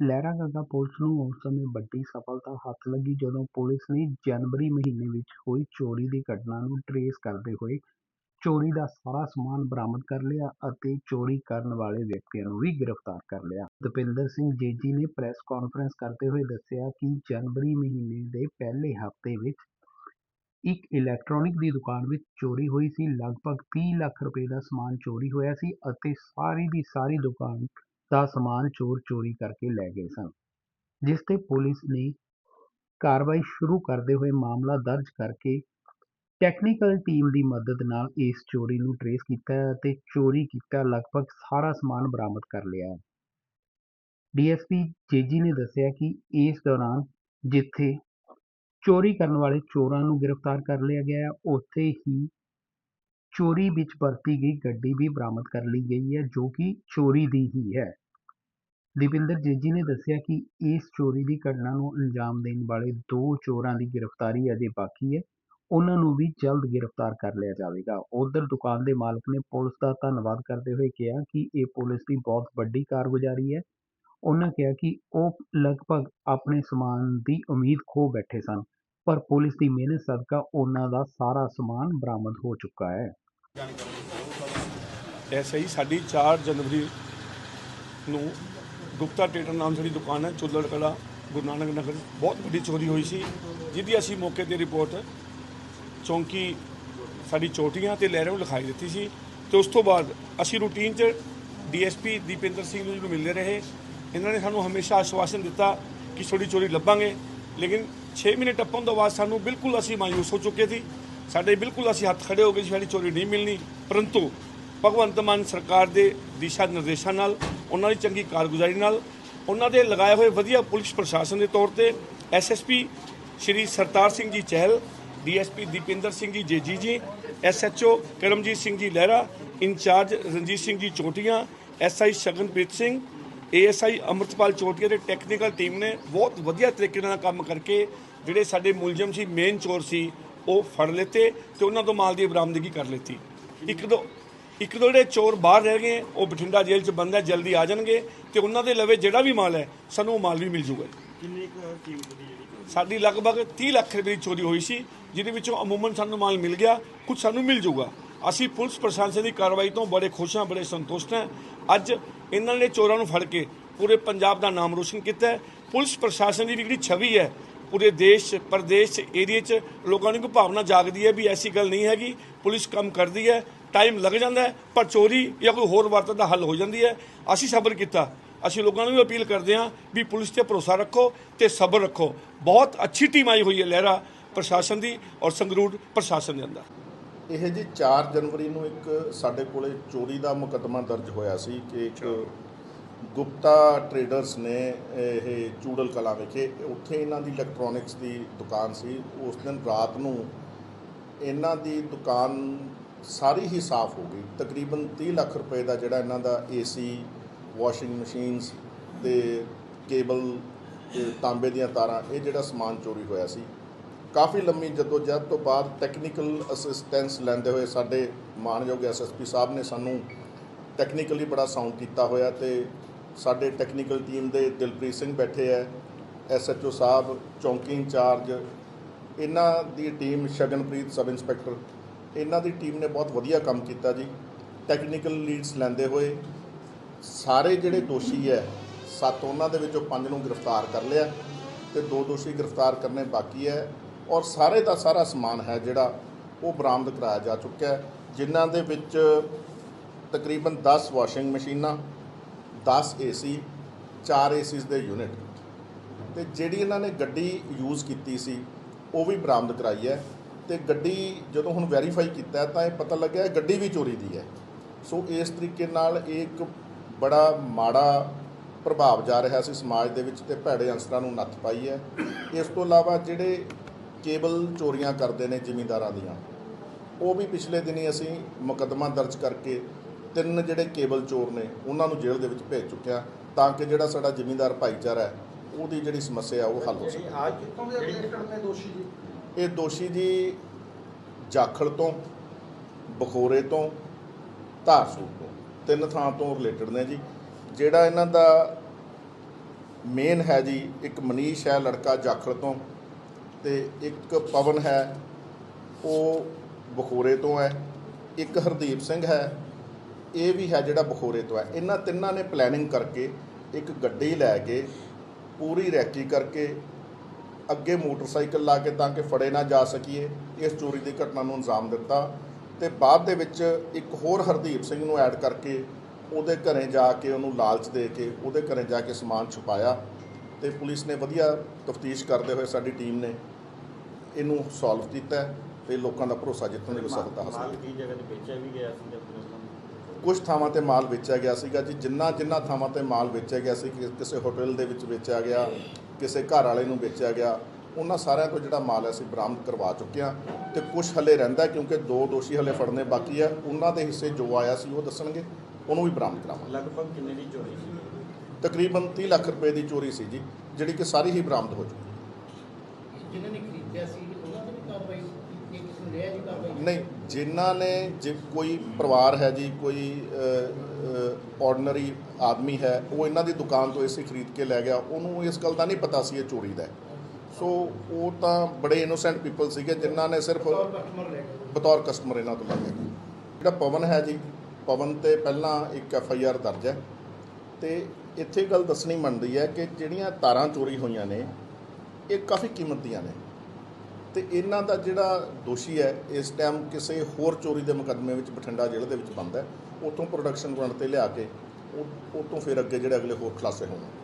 Lehragaga police ਨੂੰ ਉਸ ਸਮੇਂ ਵੱਡੀ ਸਫਲਤਾ ਹੱਥ ਲੱਗੀ ਜਦੋਂ ਪੁਲਿਸ ਨੇ ਜਨਵਰੀ ਮਹੀਨੇ ਵਿੱਚ ਹੋਈ ਚੋਰੀ ਦੀ ਘਟਨਾ ਨੂੰ ਟਰੇਸ ਕਰਦੇ ਹੋਏ ਚੋਰੀ ਦਾ ਸਾਰਾ ਸਮਾਨ ਬਰਾਮਦ ਕਰ ਲਿਆ ਅਤੇ ਚੋਰੀ ਕਰਨ ਵਾਲੇ ਵਿਅਕਤੀਆਂ ਨੂੰ ਵੀ ਗ੍ਰਿਫਤਾਰ ਕਰ ਲਿਆ। ਦਪਿੰਦਰ ਸਿੰਘ ਜੇਜੀ ਨੇ ਪ੍ਰੈਸ ਕਾਨਫਰੰਸ ਕਰਦੇ ਹੋਏ ਦੱਸਿਆ ਕਿ ਜਨਵਰੀ ਮਹੀਨੇ ਦੇ ਪਹਿਲੇ ਹਫ਼ਤੇ ਵਿੱਚ ਇੱਕ ਇਲੈਕਟ੍ਰੋਨਿਕ ਦੀ ਦੁਕਾਨ ਵਿੱਚ ਚੋਰੀ ਹੋਈ ਸੀ। ਲਗਭਗ ਤੀਹ ਲੱਖ ਰੁਪਏ ਦਾ ਸਮਾਨ ਚੋਰੀ ਹੋਇਆ ਸੀ ਅਤੇ ਸਾਰੀ ਦੀ ਸਾਰੀ ਦੁਕਾਨ ਦਾ ਸਮਾਨ ਚੋਰ ਚੋਰੀ ਕਰਕੇ ਲੈ ਗਏ ਸਨ, ਜਿਸ ਤੇ ਪੁਲਿਸ ਨੇ ਕਾਰਵਾਈ ਸ਼ੁਰੂ ਕਰਦੇ ਹੋਏ ਮਾਮਲਾ ਦਰਜ ਕਰਕੇ ਟੈਕਨੀਕਲ ਟੀਮ ਦੀ ਮਦਦ ਨਾਲ ਇਸ ਚੋਰੀ ਨੂੰ ਟਰੇਸ ਕੀਤਾ ਅਤੇ ਚੋਰੀ ਕੀਤਾ ਲਗਭਗ ਸਾਰਾ ਸਮਾਨ ਬਰਾਮਦ ਕਰ ਲਿਆ। ਹੈ ਡੀਐਸਪੀ ਜੇਜੀ ਨੇ ਦੱਸਿਆ ਕਿ ਇਸ ਦੌਰਾਨ ਜਿੱਥੇ ਚੋਰੀ ਕਰਨ ਵਾਲੇ ਚੋਰਾਂ ਨੂੰ ਗ੍ਰਿਫਤਾਰ ਕਰ ਲਿਆ ਗਿਆ ਹੈ ਉੱਥੇ ਹੀ ਚੋਰੀ ਵਿੱਚ ਵਰਤੀ ਗਈ ਗੱਡੀ ਵੀ ਬਰਾਮਦ ਕਰ ਲਈ ਗਈ ਹੈ, ਜੋ ਕਿ ਚੋਰੀ ਦੀ ਹੀ ਹੈ। ਦੀਪਿੰਦਰ ਜੇਜੀ ਨੇ ਦੱਸਿਆ ਕਿ ਇਸ ਚੋਰੀ ਦੀ ਘਟਨਾ ਨੂੰ ਅੰਜਾਮ ਦੇਣ ਵਾਲੇ ਦੋ ਚੋਰਾਂ ਦੀ ਗ੍ਰਿਫਤਾਰੀ ਅਜੇ ਬਾਕੀ ਹੈ। ਉਹਨਾਂ ਨੂੰ ਵੀ ਜਲਦ ਗ੍ਰਿਫਤਾਰ ਕਰ ਲਿਆ ਜਾਵੇਗਾ। ਉਧਰ ਦੁਕਾਨ ਦੇ ਮਾਲਕ ਨੇ ਪੁਲਿਸ ਦਾ ਧੰਨਵਾਦ ਕਰਦੇ ਹੋਏ ਕਿਹਾ ਕਿ ਇਹ ਪੁਲਿਸ ਦੀ ਬਹੁਤ ਵੱਡੀ ਕਾਰਗੁਜ਼ਾਰੀ ਹੈ। ਉਹਨਾਂ ਕਿਹਾ ਕਿ ਉਹ ਲਗਭਗ ਆਪਣੇ ਸਮਾਨ ਦੀ ਉਮੀਦ ਖੋ ਬੈਠੇ ਸਨ। ਪਰ ਪੁਲਿਸ ਦੀ ਮਿਹਨਤ ਸਦਕਾ ਉਹਨਾਂ ਦਾ ਸਾਰਾ ਸਮਾਨ ਬਰਾਮਦ ਹੋ ਚੁੱਕਾ ਹੈ। ਐਸੇ ਹੀ ਸਾਡੀ 4 ਜਨਵਰੀ ਨੂੰ ਗੁਪਤਾ ਟੇਟਰ ਨਾਮ ਸਾਡੀ ਦੁਕਾਨ ਹੈ ਚੁੱਲੜ ਕਲਾ ਗੁਰੂ ਨਾਨਕ ਨਗਰ, ਬਹੁਤ ਵੱਡੀ ਚੋਰੀ ਹੋਈ ਸੀ, ਜਿਹਦੀ ਅਸੀਂ ਮੌਕੇ ਤੇ ਰਿਪੋਰਟ ਚੌਂਕੀ ਸਾਡੀ ਚੋਟੀਆਂ ਤੇ ਲਹਿਰੇ ਨੂੰ ਲਿਖਾਈ ਦਿੱਤੀ ਸੀ ਤੇ ਉਸ ਤੋਂ ਬਾਅਦ ਅਸੀਂ ਰੂਟੀਨ 'ਚ ਡੀਐਸਪੀ ਦੀਪਿੰਦਰ ਸਿੰਘ ਨੂੰ ਜਦੋਂ ਮਿਲਦੇ ਰਹੇ, ਇਹਨਾਂ ਨੇ ਸਾਨੂੰ ਹਮੇਸ਼ਾ ਆਸ਼ਵਾਸਨ ਦਿੱਤਾ ਕਿ ਛੋਟੀ ਚੋਰੀ ਲੱਭਾਂਗੇ, ਲੇਕਿਨ 6 ਮਹੀਨੇ ਟੱਪਣ ਤੋਂ ਬਾਅਦ ਸਾਨੂੰ ਬਿਲਕੁਲ ਅਸੀਂ ਮਾਯੂਸ ਹੋ ਚੁੱਕੇ ਸੀ। ਸਾਡੇ ਬਿਲਕੁਲ ਅਸੀਂ ਹੱਥ ਖੜੇ ਹੋ ਗਏ ਸੀ, ਸਾਡੀ ਚੋਰੀ ਨਹੀਂ ਮਿਲਣੀ। ਪਰੰਤੂ ਭਗਵੰਤ ਮਾਨ ਸਰਕਾਰ ਦੇ ਦਿਸ਼ਾ ਨਿਰਦੇਸ਼ਾਂ ਨਾਲ, ਉਹਨਾਂ ਦੀ ਚੰਗੀ ਕਾਰਗੁਜ਼ਾਰੀ ਨਾਲ, ਉਹਨਾਂ ਦੇ ਲਗਾਏ ਹੋਏ ਵਧੀਆ ਪੁਲਿਸ ਪ੍ਰਸ਼ਾਸਨ ਦੇ ਤੌਰ ਤੇ ਐਸਐਸਪੀ ਸ਼੍ਰੀ ਸਰਤਾਰ ਸਿੰਘ ਜੀ ਚਹਿਲ ਡੀਐਸਪੀ ਦੀਪਿੰਦਰ ਸਿੰਘ ਜੀ ਜੇਜੀ ਜੀ SHO Karamjit Singh ji Lehra, in charge Ranjit Singh ji Chotian SI Shaganpreet Singh ASI Amritpal Chotia ਦੇ ਟੈਕਨੀਕਲ ਟੀਮ ਨੇ ਬਹੁਤ ਵਧੀਆ ਤਰੀਕੇ ਨਾਲ ਕੰਮ ਕਰਕੇ ਜਿਹੜੇ ਸਾਡੇ ਮੁਲਜ਼ਮ ਸੀ ਮੇਨ ਚੋਰ ਸੀ ਉਹ ਫੜ ਲਿੱਤੇ ਤੇ ਉਹਨਾਂ ਤੋਂ ਮਾਲ ਦੀ ਬਰਾਮਦਗੀ ਕਰ ਲਿੱਤੀ। ਇੱਕ ਦੋ ਇੱਕ ਦੋ ਜਿਹੜੇ ਚੋਰ ਬਾਹਰ ਰਹਿ ਗਏ ਉਹ ਬਠਿੰਡਾ ਜੇਲ੍ਹ 'ਚ ਬੰਦ ਹੈ ਜਲਦੀ ਆ ਜਾਣਗੇ ਤੇ ਉਹਨਾਂ ਦੇ ਲਵੇ ਜਿਹੜਾ ਵੀ ਮਾਲ ਹੈ ਸਾਨੂੰ ਉਹ ਮਾਲ ਵੀ ਮਿਲ ਜੂਗਾ। ਕਿੰਨੀ ਕੁ ਕੀਮਤ ਦੀ ਜਿਹੜੀ ਸਾਡੀ ਲਗਭਗ 30 ਲੱਖ ਰੁਪਏ ਦੀ ਚੋਰੀ ਹੋਈ ਸੀ ਜਿਹਦੇ ਵਿੱਚੋਂ ਅਮੂਮਨ ਸਾਨੂੰ ਮਾਲ ਮਿਲ ਗਿਆ ਕੁਝ ਸਾਨੂੰ ਮਿਲ ਜਾਊਗਾ ਅਸੀਂ ਪੁਲਿਸ ਪ੍ਰਸ਼ਾਸਨ ਦੀ ਕਾਰਵਾਈ ਤੋਂ ਬੜੇ ਖੁਸ਼ ਹਾਂ ਬੜੇ ਸੰਤੁਸ਼ਟ ਹਾਂ। ਅੱਜ ਇਹਨਾਂ ਨੇ ਚੋਰਾਂ ਨੂੰ ਫੜ ਕੇ ਪੂਰੇ ਪੰਜਾਬ ਦਾ ਨਾਮ ਰੋਸ਼ਨ ਕੀਤਾ ਹੈ। ਪੁਲਿਸ ਪ੍ਰਸ਼ਾਸਨ ਦੀ ਵੀ ਜਿਹੜੀ ਛਵੀ ਹੈ ਪੂਰੇ ਦੇਸ਼ ਪ੍ਰਦੇਸ਼ ਏਰੀਏ 'ਚ ਲੋਕਾਂ ਨੂੰ ਇੱਕ ਭਾਵਨਾ ਜਾਗਦੀ ਹੈ ਵੀ ਐਸੀ ਗੱਲ ਨਹੀਂ ਹੈਗੀ। ਪੁਲਿਸ ਕੰਮ ਕਰਦੀ ਹੈ ਟਾਈਮ ਲੱਗ ਜਾਂਦਾ ਹੈ, ਪਰ ਚੋਰੀ ਜਾਂ ਕੋਈ ਹੋਰ ਵਾਰਤਾ ਦਾ ਹੱਲ ਹੋ ਜਾਂਦੀ ਹੈ। ਅਸੀਂ ਸਬਰ ਕੀਤਾ। ਅਸੀਂ ਲੋਕਾਂ ਨੂੰ ਵੀ ਅਪੀਲ ਕਰਦੇ ਹਾਂ ਵੀ ਪੁਲਿਸ ਤੇ ਭਰੋਸਾ ਰੱਖੋ ਤੇ ਸਬਰ ਰੱਖੋ। ਬਹੁਤ ਅੱਛੀ ਟੀਮ ਆਈ ਹੋਈ ਹੈ ਲਹਿਰਾ ਪ੍ਰਸ਼ਾਸਨ ਦੀ ਔਰ ਸੰਗਰੂਰ ਪ੍ਰਸ਼ਾਸਨ ਦੇ ਅੰਦਰ। ਇਹ ਜੀ 4 ਜਨਵਰੀ ਨੂੰ ਇੱਕ ਸਾਡੇ ਕੋਲੇ ਚੋਰੀ ਦਾ ਮੁਕੱਦਮਾ ਦਰਜ ਹੋਇਆ ਸੀ ਕਿ ਇੱਕ ਗੁਪਤਾ ਟਰੇਡਰਸ ਨੇ ਇਹ ਚੂੜਲ ਕਲਾ ਵਿਖੇ, ਉੱਥੇ ਇਹਨਾਂ ਦੀ ਇਲੈਕਟ੍ਰੋਨਿਕਸ ਦੀ ਦੁਕਾਨ ਸੀ। ਉਸ ਦਿਨ ਰਾਤ ਨੂੰ ਇਹਨਾਂ ਦੀ ਦੁਕਾਨ ਸਾਰੀ ਹੀ ਸਾਫ਼ ਹੋ ਗਈ। ਤਕਰੀਬਨ 30 ਲੱਖ ਰੁਪਏ ਦਾ ਜਿਹੜਾ ਇਹਨਾਂ ਦਾ ਏਸੀ ਵਾਸ਼ਿੰਗ ਮਸ਼ੀਨਸ ਤੇ ਕੇਬਲ ਤੇ ਤਾਂਬੇ ਦੀਆਂ ਤਾਰਾਂ, ਇਹ ਜਿਹੜਾ ਸਮਾਨ ਚੋਰੀ ਹੋਇਆ ਸੀ। ਕਾਫੀ ਲੰਮੀ ਜਦੋਜਹਿਦ ਤੋਂ ਬਾਅਦ ਟੈਕਨੀਕਲ ਅਸਿਸਟੈਂਸ ਲੈਂਦੇ ਹੋਏ ਸਾਡੇ ਮਾਨਯੋਗ ਐਸਐਸਪੀ ਸਾਹਿਬ ਨੇ ਸਾਨੂੰ ਟੈਕਨੀਕਲੀ ਬੜਾ ਸਾਊਂਡ ਕੀਤਾ ਹੋਇਆ ਤੇ ਸਾਡੇ ਟੈਕਨੀਕਲ ਟੀਮ ਦੇ ਦਿਲਪ੍ਰੀਤ ਸਿੰਘ ਬੈਠੇ ਹੈ ਐਸਐਚਓ ਸਾਹਿਬ, ਚੌਂਕੀ ਇੰਚਾਰਜ, ਇਹਨਾਂ ਦੀ ਟੀਮ ਸ਼ਗਨਪ੍ਰੀਤ ਸਬ ਇੰਸਪੈਕਟਰ, ਇਹਨਾਂ ਦੀ ਟੀਮ ਨੇ ਬਹੁਤ ਵਧੀਆ ਕੰਮ ਕੀਤਾ ਜੀ। ਟੈਕਨੀਕਲ ਲੀਡਸ ਲੈਂਦੇ ਹੋਏ ਸਾਰੇ ਜਿਹੜੇ ਦੋਸ਼ੀ ਹੈ ਸੱਤ ਉਹਨਾਂ ਦੇ ਵਿੱਚੋਂ ਪੰਜ ਨੂੰ ਗ੍ਰਿਫਤਾਰ ਕਰ ਲਿਆ ਤੇ ਦੋ ਦੋਸ਼ੀ ਗ੍ਰਿਫਤਾਰ ਕਰਨੇ ਬਾਕੀ ਹੈ ਔਰ ਸਾਰੇ ਦਾ ਸਾਰਾ ਸਮਾਨ ਹੈ ਜਿਹੜਾ ਉਹ ਬਰਾਮਦ ਕਰਾਇਆ ਜਾ ਚੁੱਕਿਆ ਹੈ, ਜਿਨ੍ਹਾਂ ਦੇ ਵਿੱਚ ਤਕਰੀਬਨ 10 ਵਾਸ਼ਿੰਗ ਮਸ਼ੀਨਾਂ 10 ਏਸੀ 4 ਏਸੀਸ ਦੇ ਯੂਨਿਟ ਤੇ ਜਿਹੜੀ ਇਹਨਾਂ ਨੇ ਗੱਡੀ ਯੂਜ਼ ਕੀਤੀ ਸੀ, ਉਹ ਵੀ ਬਰਾਮਦ ਕਰਾਈ ਹੈ। ਤੇ ਗੱਡੀ ਜਦੋਂ ਹੁਣ ਵੈਰੀਫਾਈ ਕੀਤਾ, ਤਾਂ ਇਹ ਪਤਾ ਲੱਗਿਆ ਗੱਡੀ ਵੀ ਚੋਰੀ ਦੀ ਹੈ। ਸੋ ਇਸ ਤਰੀਕੇ ਨਾਲ ਇਹ ਇੱਕ ਬੜਾ ਮਾੜਾ ਪ੍ਰਭਾਵ ਜਾ ਰਿਹਾ ਸੀ ਸਮਾਜ ਦੇ ਵਿੱਚ ਤੇ ਭੈੜੇ ਅੰਸਰਾਂ ਨੂੰ ਨੱਥ ਪਾਈ ਹੈ। ਇਸ ਤੋਂ ਇਲਾਵਾ ਜਿਹੜੇ ਕੇਬਲ ਚੋਰੀਆਂ ਕਰਦੇ ਨੇ ਜ਼ਿਮੀਂਦਾਰਾਂ ਦੀਆਂ, ਉਹ ਵੀ ਪਿਛਲੇ ਦਿਨੀ ਅਸੀਂ ਮੁਕੱਦਮਾ ਦਰਜ ਕਰਕੇ ਤਿੰਨ ਜਿਹੜੇ ਕੇਬਲ ਚੋਰ ਨੇ ਉਹਨਾਂ ਨੂੰ ਜੇਲ੍ਹ ਦੇ ਵਿੱਚ ਭੇਜ ਚੁੱਕਿਆ ਤਾਂ ਕਿ ਜਿਹੜਾ ਸਾਡਾ ਜ਼ਿਮੀਂਦਾਰ ਭਾਈਚਾਰਾ ਹੈ ਉਹਦੀ ਜਿਹੜੀ ਸਮੱਸਿਆ ਉਹ ਹੱਲ ਹੋ ਸਕੇ। ਅੱਜ ਕਿੱਥੋਂ ਦੇ ਅਪਡੇਟ ਕਰਨੇ ਦੋਸ਼ੀ ਜੀ? ਇਹ ਦੋਸ਼ੀ ਜੀ ਜਾਖਲ ਤੋਂ ਬਖੋਰੇ ਤੋਂ ਧਾਰਸੂਰ ਤੋਂ। ਤਿੰਨ ਥਾਂ ਤੋਂ ਰਿਲੇਟਡ ਨੇ ਜੀ। ਜਿਹੜਾ ਇਹਨਾਂ ਦਾ ਮੇਨ ਹੈ ਜੀ ਇੱਕ ਮਨੀਸ਼ ਹੈ ਲੜਕਾ ਜਾਖਲ ਤੋਂ ਤੇ ਇੱਕ ਪਵਨ ਹੈ ਉਹ ਬਖੋਰੇ ਤੋਂ ਹੈ। ਇੱਕ ਹਰਦੀਪ ਸਿੰਘ ਹੈ ਇਹ ਵੀ ਹੈ ਜਿਹੜਾ ਬਖੋਰੇ ਤੋਂ ਹੈ। ਇਹਨਾਂ ਤਿੰਨਾਂ ਨੇ ਪਲੈਨਿੰਗ ਕਰਕੇ ਇੱਕ ਗੱਡੀ ਲੈ ਕੇ ਪੂਰੀ ਰੈਕੀ ਕਰਕੇ ਅੱਗੇ ਮੋਟਰਸਾਈਕਲ ਲਾ ਕੇ ਤਾਂ ਕਿ ਫੜੇ ਨਾ ਜਾ ਸਕੀਏ, ਇਸ ਚੋਰੀ ਦੀ ਘਟਨਾ ਨੂੰ ਅੰਜਾਮ ਦਿੱਤਾ। ਤੇ ਬਾਅਦ ਦੇ ਵਿੱਚ ਇੱਕ ਹੋਰ ਹਰਦੀਪ ਸਿੰਘ ਨੂੰ ਐਡ ਕਰਕੇ ਉਹਦੇ ਘਰੇ ਜਾ ਕੇ ਉਹਨੂੰ ਲਾਲਚ ਦੇ ਕੇ ਉਹਦੇ ਘਰੇ ਜਾ ਕੇ ਸਮਾਨ ਛੁਪਾਇਆ ਤੇ ਪੁਲਿਸ ਨੇ ਵਧੀਆ ਤਫਤੀਸ਼ ਕਰਦੇ ਹੋਏ ਸਾਡੀ ਟੀਮ ਨੇ ਇਹਨੂੰ ਸੋਲਵ ਕੀਤਾ ਹੈ। ਤੇ ਲੋਕਾਂ ਦਾ ਭਰੋਸਾ ਜਿੱਤਣ ਦੀ ਸਫਲਤਾ ਹਾਸਲ ਮਾਲ ਜਗ੍ਹਾ ਤੇ ਵੇਚਿਆ ਵੀ ਗਿਆ ਸੀ ਜਾਂ ਪੁਲਿਸ ਕੁਝ ਥਾਵਾਂ ਤੇ ਮਾਲ ਵੇਚਿਆ ਗਿਆ ਸੀਗਾ ਜੀ ਜਿੰਨਾ ਜਿੰਨਾ ਥਾਵਾਂ ਤੇ ਮਾਲ ਵੇਚਿਆ ਗਿਆ ਸੀ ਕਿਸੇ ਹੋਟਲ ਦੇ ਵਿੱਚ ਵੇਚਿਆ ਗਿਆ ਕਿਸੇ ਘਰ ਵਾਲੇ ਨੂੰ ਵੇਚਿਆ ਗਿਆ ਉਹਨਾਂ ਸਾਰਿਆਂ ਤੋਂ ਜਿਹੜਾ ਮਾਲ ਹੈ ਅਸੀਂ ਬਰਾਮਦ ਕਰਵਾ ਚੁੱਕੇ ਹਾਂ ਤੇ ਕੁਝ ਹਲੇ ਰਹਿੰਦਾ ਕਿਉਂਕਿ ਦੋ ਦੋਸ਼ੀ ਹਲੇ ਫੜਨੇ ਬਾਕੀ ਹੈ ਉਹਨਾਂ ਦੇ ਹਿੱਸੇ ਜੋ ਆਇਆ ਸੀ ਉਹ ਦੱਸਣਗੇ ਉਹਨੂੰ ਵੀ ਬਰਾਮਦ ਕਰਾਵਾਂਗੇ। ਲਗਭਗ ਕਿੰਨੇ ਦੀ ਚੋਰੀ ਸੀ? ਤਕਰੀਬਨ 30 ਲੱਖ ਰੁਪਏ ਦੀ ਚੋਰੀ ਸੀ ਜੀ ਜਿਹੜੀ ਕਿ ਸਾਰੀ ਹੀ ਬਰਾਮਦ ਹੋ ਚੁੱਕੀ ਜਿਨ੍ਹਾਂ ਨੇ ਖਰੀਦਿਆ ਸੀ ਉਹਨਾਂ ਤੇ ਵੀ ਕਾਰਵਾਈ ਜੀ ਕਾਰਵਾਈ ਨਹੀਂ ਜਿਨ੍ਹਾਂ ਨੇ ਜੇ ਕੋਈ ਪਰਿਵਾਰ ਹੈ ਜੀ ਕੋਈ ਆਰਡੀਨਰੀ ਆਦਮੀ ਹੈ ਉਹ ਇਹਨਾਂ ਦੀ ਦੁਕਾਨ ਤੋਂ ਇਸੇ ਖਰੀਦ ਕੇ ਲੈ ਗਿਆ ਉਹਨੂੰ ਇਸ ਗੱਲ ਦਾ ਨਹੀਂ ਪਤਾ ਸੀ ਇਹ ਚੋਰੀ ਦਾ। ਸੋ ਉਹ ਤਾਂ ਬੜੇ ਇਨੋਸੈਂਟ ਪੀਪਲ ਸੀਗੇ ਜਿਨ੍ਹਾਂ ਨੇ ਸਿਰਫ ਬਤੌਰ ਕਸਟਮਰ ਇਹਨਾਂ ਤੋਂ ਲੈ ਗਿਆ ਜਿਹੜਾ ਪਵਨ ਹੈ ਜੀ ਪਵਨ ਤੇ ਪਹਿਲਾਂ ਇੱਕ ਐਫ ਆਈ ਆਰ ਦਰਜ ਹੈ। ਤੇ ਇੱਥੇ ਗੱਲ ਦੱਸਣੀ ਬਣਦੀ ਹੈ ਕਿ ਜਿਹੜੀਆਂ ਤਾਰਾਂ ਚੋਰੀ ਹੋਈਆਂ ਨੇ ਇਹ ਕਾਫੀ ਕੀਮਤ ਦੀਆਂ ਨੇ। ਤੇ ਇਹਨਾਂ ਦਾ ਜਿਹੜਾ ਦੋਸ਼ੀ ਹੈ, ਇਸ ਟਾਈਮ ਕਿਸੇ ਹੋਰ ਚੋਰੀ ਦੇ ਮੁਕੱਦਮੇ ਵਿੱਚ ਬਠਿੰਡਾ ਜ਼ਿਲ੍ਹੇ ਦੇ ਵਿੱਚ ਬੰਦ ਹੈ। ਉੱਥੋਂ ਪ੍ਰੋਡਕਸ਼ਨ ਗਰਾਊਂਡ ਤੇ ਲਿਆ ਕੇ, ਉਹ ਤੋਂ ਫਿਰ ਅੱਗੇ ਜਿਹੜੇ ਅਗਲੇ ਹੋਰ ਖੁਲਾਸੇ ਹੋਣਗੇ।